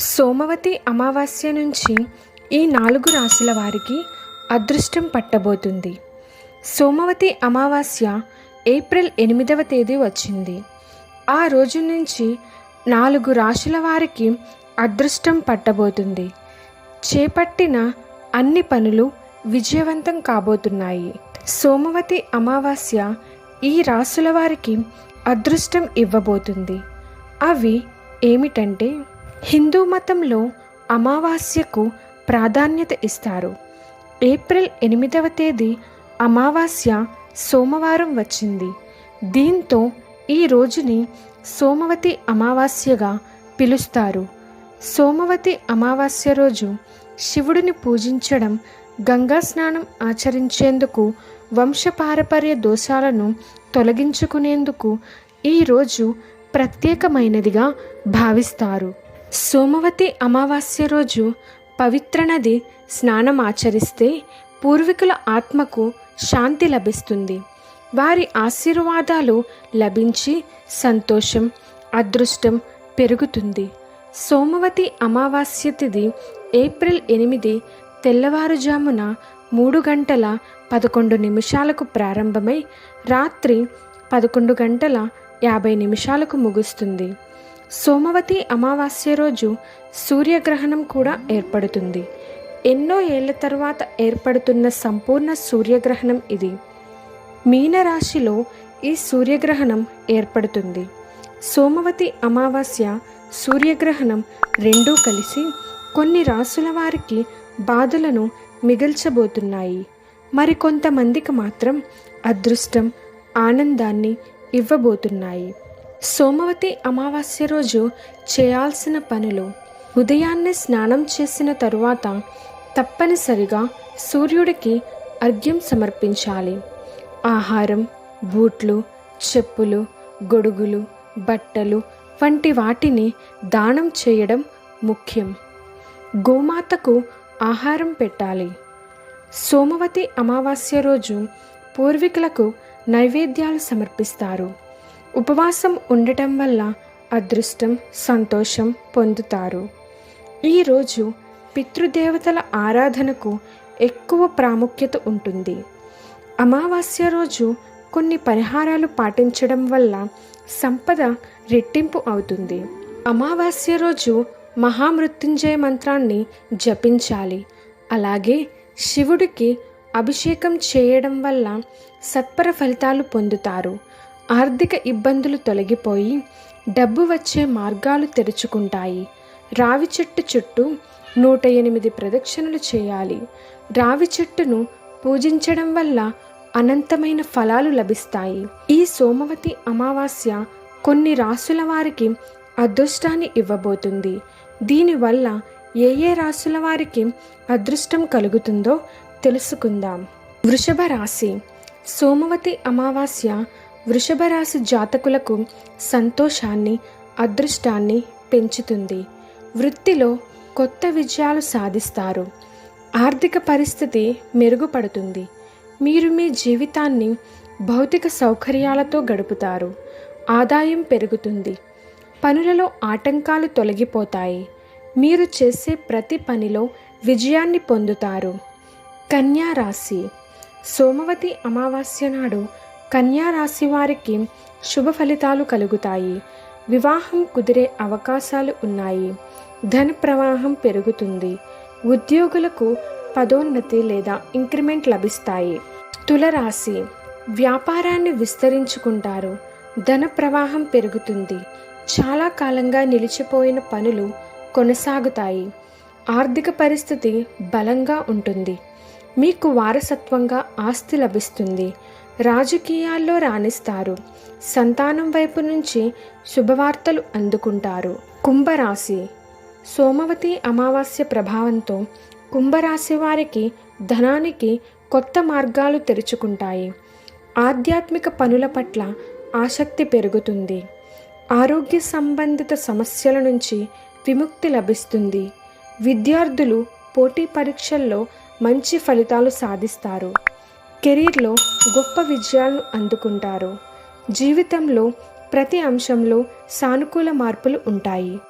సోమవతి అమావాస్య నుంచి ఈ నాలుగు రాశుల వారికి అదృష్టం పట్టబోతుంది. సోమవతి అమావాస్య ఏప్రిల్ ఎనిమిదవ తేదీ వచ్చింది. ఆ రోజు నుంచి నాలుగు రాశుల వారికి అదృష్టం పట్టబోతుంది. చేపట్టిన అన్ని పనులు విజయవంతం కాబోతున్నాయి. సోమవతి అమావాస్య ఈ రాశుల వారికి అదృష్టం ఇవ్వబోతుంది. అవి ఏమిటంటే హిందూ మతంలో అమావాస్యకు ప్రాధాన్యత ఇస్తారు. ఏప్రిల్ ఎనిమిదవ తేదీ అమావాస్య సోమవారం వచ్చింది. దీంతో ఈ రోజుని సోమవతి అమావాస్యగా పిలుస్తారు. సోమవతి అమావాస్య రోజు శివుడిని పూజించడం గంగా స్నానం ఆచరించేందుకు వంశపారపర్య దోషాలను తొలగించుకునేందుకు ఈరోజు ప్రత్యేకమైనదిగా భావిస్తారు. సోమవతి అమావాస్య రోజు పవిత్ర నది స్నానం ఆచరిస్తే పూర్వీకుల ఆత్మకు శాంతి లభిస్తుంది. వారి ఆశీర్వాదాలు లభించి సంతోషం అదృష్టం పెరుగుతుంది. సోమవతి అమావాస్య తిథి ఏప్రిల్ ఎనిమిది తెల్లవారుజామున మూడు గంటల పదకొండు నిమిషాలకు ప్రారంభమై రాత్రి పదకొండు గంటల యాభై నిమిషాలకు ముగుస్తుంది. సోమవతి అమావాస్య రోజు సూర్యగ్రహణం కూడా ఏర్పడుతుంది. ఎన్నో ఏళ్ళ తర్వాత ఏర్పడుతున్న సంపూర్ణ సూర్యగ్రహణం ఇది. మీనరాశిలో ఈ సూర్యగ్రహణం ఏర్పడుతుంది. సోమవతి అమావాస్య సూర్యగ్రహణం రెండూ కలిసి కొన్ని రాసుల వారికి బాధలను మిగిల్చబోతున్నాయి. మరికొంతమందికి మాత్రం అదృష్టం ఆనందాన్ని ఇవ్వబోతున్నాయి. సోమవతి అమావాస్య రోజు చేయాల్సిన పనులు. ఉదయాన్నే స్నానం చేసిన తరువాత తప్పనిసరిగా సూర్యుడికి అర్ఘ్యం సమర్పించాలి. ఆహారం బూట్లు చెప్పులు గొడుగులు బట్టలు వంటి వాటిని దానం చేయడం ముఖ్యం. గోమాతకు ఆహారం పెట్టాలి. సోమవతి అమావాస్య రోజు పూర్వీకులకు నైవేద్యాలు సమర్పిస్తారు. ఉపవాసం ఉండటం వల్ల అదృష్టం సంతోషం పొందుతారు. ఈరోజు పితృదేవతల ఆరాధనకు ఎక్కువ ప్రాముఖ్యత ఉంటుంది. అమావాస్య రోజు కొన్ని పరిహారాలు పాటించడం వల్ల సంపద రెట్టింపు అవుతుంది. అమావాస్య రోజు మహామృత్యుంజయ మంత్రాన్ని జపించాలి. అలాగే శివుడికి అభిషేకం చేయడం వల్ల సత్పర ఫలితాలు పొందుతారు. ఆర్థిక ఇబ్బందులు తొలగిపోయి డబ్బు వచ్చే మార్గాలు తెరుచుకుంటాయి. రావి చెట్టు చుట్టూ నూట ఎనిమిది ప్రదక్షిణలు చేయాలి. రావి చెట్టును పూజించడం వల్ల అనంతమైన ఫలాలు లభిస్తాయి. ఈ సోమవతి అమావాస్య కొన్ని రాసుల వారికి అదృష్టాన్ని ఇవ్వబోతుంది. దీనివల్ల ఏ ఏ రాసుల వారికి అదృష్టం కలుగుతుందో తెలుసుకుందాం. వృషభ రాశి. సోమవతి అమావాస్య వృషభరాశి జాతకులకు సంతోషాన్ని అదృష్టాన్ని పెంచుతుంది. వృత్తిలో కొత్త విజయాలు సాధిస్తారు. ఆర్థిక పరిస్థితి మెరుగుపడుతుంది. మీరు మీ జీవితాన్ని భౌతిక సౌకర్యాలతో గడుపుతారు. ఆదాయం పెరుగుతుంది. పనులలో ఆటంకాలు తొలగిపోతాయి. మీరు చేసే ప్రతి పనిలో విజయాన్ని పొందుతారు. కన్యా రాశి. సోమవతి అమావాస్య నాడు కన్యా రాశి వారికి శుభ ఫలితాలు కలుగుతాయి. వివాహం కుదిరే అవకాశాలు ఉన్నాయి. ధన ప్రవాహం పెరుగుతుంది. ఉద్యోగులకు పదోన్నతి లేదా ఇంక్రిమెంట్ లభిస్తాయి. తులరాశి వ్యాపారాన్ని విస్తరించుకుంటారు. ధన ప్రవాహం పెరుగుతుంది. చాలా కాలంగా నిలిచిపోయిన పనులు కొనసాగుతాయి. ఆర్థిక పరిస్థితి బలంగా ఉంటుంది. మీకు వారసత్వంగా ఆస్తి లభిస్తుంది. రాజకీయాల్లో రాణిస్తారు. సంతానం వైపు నుంచి శుభవార్తలు అందుకుంటారు. కుంభరాశి. సోమవతి అమావాస్య ప్రభావంతో కుంభరాశి వారికి ధనానికి కొత్త మార్గాలు తెరుచుకుంటాయి. ఆధ్యాత్మిక పనుల పట్ల ఆసక్తి పెరుగుతుంది. ఆరోగ్య సంబంధిత సమస్యల నుంచి విముక్తి లభిస్తుంది. విద్యార్థులు పోటీ పరీక్షల్లో మంచి ఫలితాలు సాధిస్తారు. కెరీర్లో గొప్ప విజయాలను అందుకుంటారు. జీవితంలో ప్రతి అంశంలో సానుకూల మార్పులు ఉంటాయి.